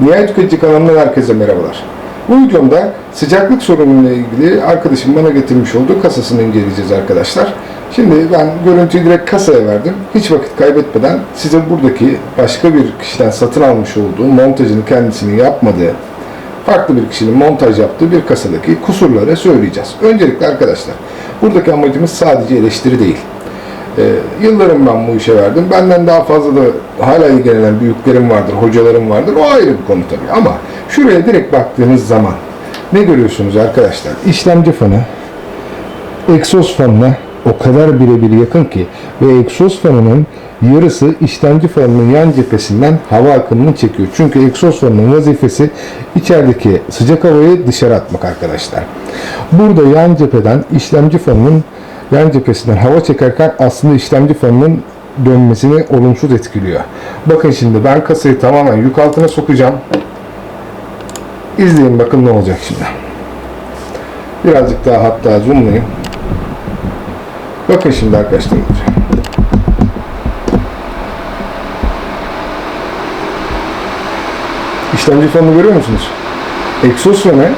Nihayet Tüketici kanalından herkese merhabalar. Bu videomda sıcaklık sorunuyla ilgili arkadaşım bana getirmiş olduğu kasasını inceleyeceğiz arkadaşlar. Şimdi ben görüntüyü direkt kasaya verdim. Hiç vakit kaybetmeden size buradaki başka bir kişiden satın almış olduğu, montajını kendisinin yapmadığı, farklı bir kişinin montaj yaptığı bir kasadaki kusurları söyleyeceğiz. Öncelikle arkadaşlar, buradaki amacımız sadece eleştiri değil. Ee, yıllarım ben bu işe verdim. Benden daha fazla da hala ilgilenen büyüklerim vardır, hocalarım vardır. O ayrı bir konu tabii. Ama şuraya direkt baktığınız zaman ne görüyorsunuz arkadaşlar? İşlemci fanı, egzoz fanına o kadar birebir yakın ki ve egzoz fanının yarısı işlemci fanının yan cephesinden hava akımını çekiyor. Çünkü egzoz fanının vazifesi içerideki sıcak havayı dışarı atmak arkadaşlar. Burada yan cepheden işlemci fanının yan cephesinden hava çekerken aslında işlemci fanının dönmesini olumsuz etkiliyor. Bakın şimdi ben kasayı tamamen yük altına sokacağım. İzleyin bakın ne olacak şimdi. Birazcık daha hatta zoomlayayım. Bakın şimdi arkadaşlar. İşlemci fanını görüyor musunuz? Egzoz fanı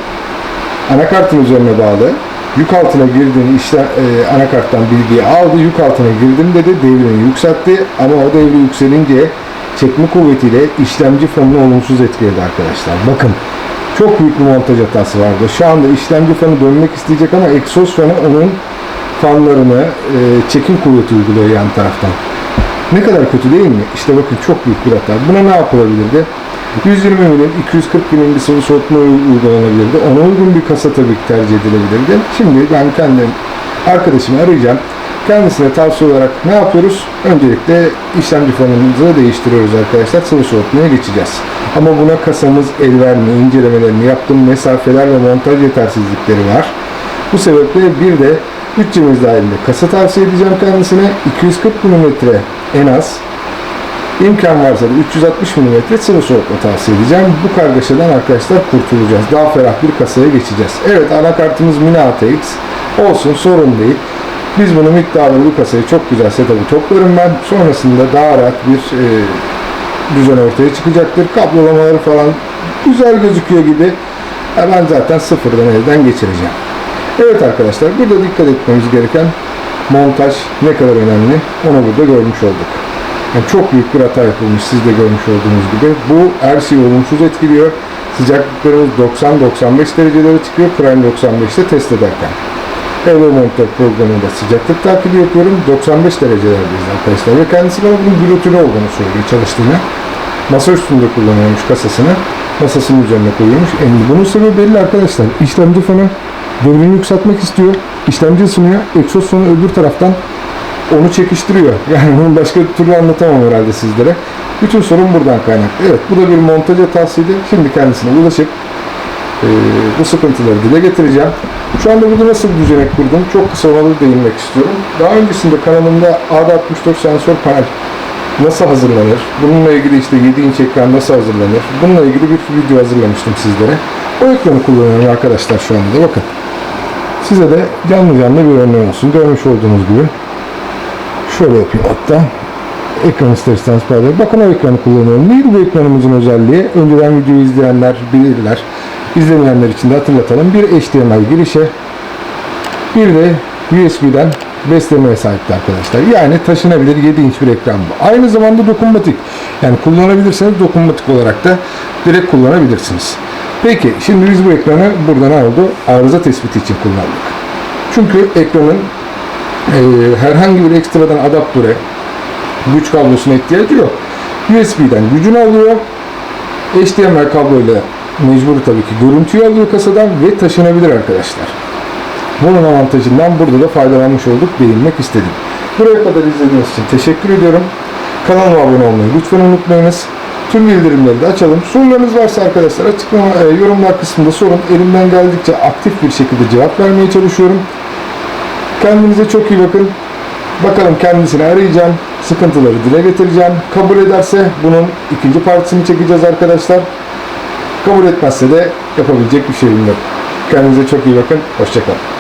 anakartın üzerine bağlı. Yük altına girdiğini işte e, anakarttan bilgiyi aldı. Yük altına girdim dedi. Devrini yükseltti. Ama o devri yükselince çekme kuvvetiyle işlemci fanını olumsuz etkiledi arkadaşlar. Bakın çok büyük bir montaj hatası vardı. Şu anda işlemci fanı dönmek isteyecek ama egzoz fanı onun fanlarını e, çekim kuvveti uyguluyor yan taraftan. Ne kadar kötü değil mi? İşte bakın çok büyük bir hata. Buna ne yapılabilirdi? 120 milim, 240 milim bir sıvı soğutma uygulanabilirdi. Ona uygun bir kasa tabii ki tercih edilebilirdi. Şimdi ben kendim arkadaşımı arayacağım. Kendisine tavsiye olarak ne yapıyoruz? Öncelikle işlemci fanımızı değiştiriyoruz arkadaşlar. Sıvı soğutmaya geçeceğiz. Ama buna kasamız el vermiyor. İncelemelerini yaptım. Mesafeler ve montaj yetersizlikleri var. Bu sebeple bir de bütçemiz dahilinde kasa tavsiye edeceğim kendisine. 240 mm en az İmkan varsa da 360 mm sıvı soğutma tavsiye edeceğim. Bu kargaşadan arkadaşlar kurtulacağız. Daha ferah bir kasaya geçeceğiz. Evet anakartımız Mini ATX. Olsun sorun değil. Biz bunu miktarlı bu kasayı çok güzel setup'ı toplarım ben. Sonrasında daha rahat bir e, düzen ortaya çıkacaktır. Kablolamaları falan güzel gözüküyor gibi. Ya ben zaten sıfırdan elden geçireceğim. Evet arkadaşlar burada dikkat etmemiz gereken montaj ne kadar önemli onu burada görmüş olduk. Yani çok büyük bir hata yapılmış siz de görmüş olduğunuz gibi. Bu her olumsuz etkiliyor. Sıcaklıklarımız 90-95 derecelere çıkıyor. Prime 95'te test ederken. Evo Monitor programında sıcaklık takibi yapıyorum. 95 derecelerdeyiz arkadaşlar. Ve kendisi bana bunun gürültülü olduğunu söylüyor çalıştığını. Masa üstünde kullanıyormuş kasasını. Masasının üzerine koyuyormuş. Yani bunun sebebi belli arkadaşlar. İşlemci fanı devrini yükseltmek istiyor. İşlemci ısınıyor. Egzoz fanı öbür taraftan onu çekiştiriyor. Yani bunu başka türlü anlatamam herhalde sizlere. Bütün sorun buradan kaynaklı. Evet bu da bir montaj hatasıydı. Şimdi kendisine ulaşıp e, bu sıkıntıları dile getireceğim. Şu anda burada nasıl düzenek kurdum? Çok kısa ona da değinmek istiyorum. Daha öncesinde kanalımda AD64 sensör panel nasıl hazırlanır? Bununla ilgili işte 7 inç ekran nasıl hazırlanır? Bununla ilgili bir video hazırlamıştım sizlere. O ekranı kullanıyorum arkadaşlar şu anda da bakın. Size de canlı canlı bir örneği olsun. Görmüş olduğunuz gibi Şöyle yapayım hatta. Ekran ister istemez parlıyor. Bakın o ekranı kullanıyorum. Neydi bu ekranımızın özelliği? Önceden videoyu izleyenler bilirler. İzlemeyenler için de hatırlatalım. Bir HDMI girişe bir de USB'den beslemeye sahipti arkadaşlar. Yani taşınabilir 7 inç bir ekran bu. Aynı zamanda dokunmatik. Yani kullanabilirseniz dokunmatik olarak da direkt kullanabilirsiniz. Peki şimdi biz bu ekranı burada ne oldu? Arıza tespiti için kullandık. Çünkü ekranın e, herhangi bir ekstradan adaptöre güç kablosuna ihtiyacı yok. USB'den gücünü alıyor. HDMI kabloyla mecbur tabii ki görüntüyü alıyor kasadan ve taşınabilir arkadaşlar. Bunun avantajından burada da faydalanmış olduk, değinmek istedim. Buraya kadar izlediğiniz için teşekkür ediyorum. Kanalıma abone olmayı lütfen unutmayınız. Tüm bildirimleri de açalım. Sorularınız varsa arkadaşlar açıklama, e, yorumlar kısmında sorun. Elimden geldikçe aktif bir şekilde cevap vermeye çalışıyorum. Kendinize çok iyi bakın. Bakalım kendisini arayacağım. Sıkıntıları dile getireceğim. Kabul ederse bunun ikinci partisini çekeceğiz arkadaşlar. Kabul etmezse de yapabilecek bir şeyim yok. Kendinize çok iyi bakın. Hoşçakalın.